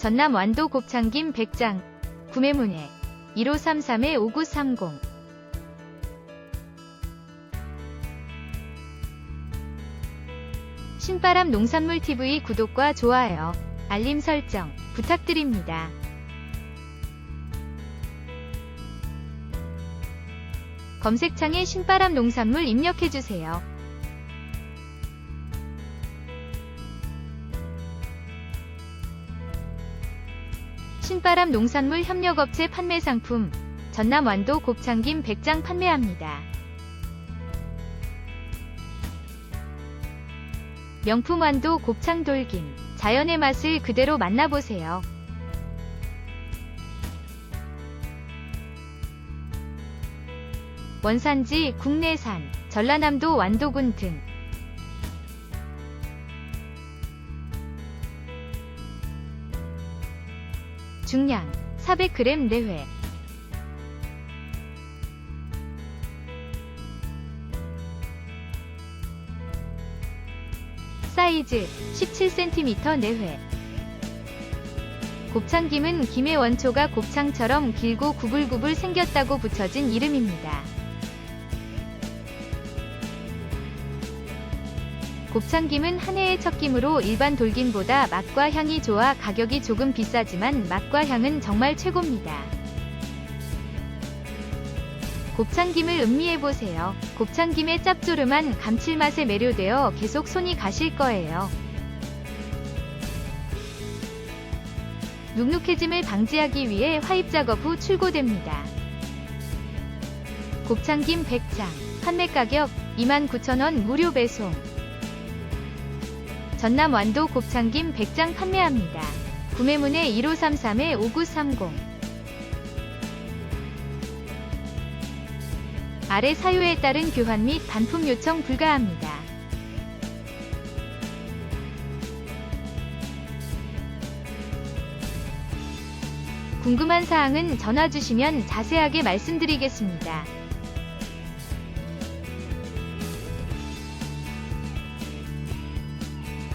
전남 완도 곱창김 100장 구매 문의 1533-5930 신바람 농산물 TV 구독과 좋아요, 알림 설정 부탁드립니다. 검색창에 신바람 농산물 입력해주세요. 신바람 농산물 협력업체 판매 상품 전남 완도 곱창김 100장 판매합니다. 명품 완도 곱창 돌김 자연의 맛을 그대로 만나보세요. 원산지 국내산 전라남도 완도군 등 중량 400g 내외 사이즈 17cm 내외 곱창김은 김의 원초가 곱창처럼 길고 구불구불 생겼다고 붙여진 이름입니다. 곱창김은 한 해의 첫 김으로 일반 돌김보다 맛과 향이 좋아 가격이 조금 비싸지만 맛과 향은 정말 최고입니다. 곱창김을 음미해보세요. 곱창김의 짭조름한 감칠맛에 매료되어 계속 손이 가실 거예요. 눅눅해짐을 방지하기 위해 화입 작업 후 출고됩니다. 곱창김 100장 판매 가격 29,000원 무료 배송 전남 완도 곱창김 100장 판매합니다. 구매문의 1533-5930 아래 사유에 따른 교환 및 반품 요청 불가합니다. 궁금한 사항은 전화 주시면 자세하게 말씀드리겠습니다.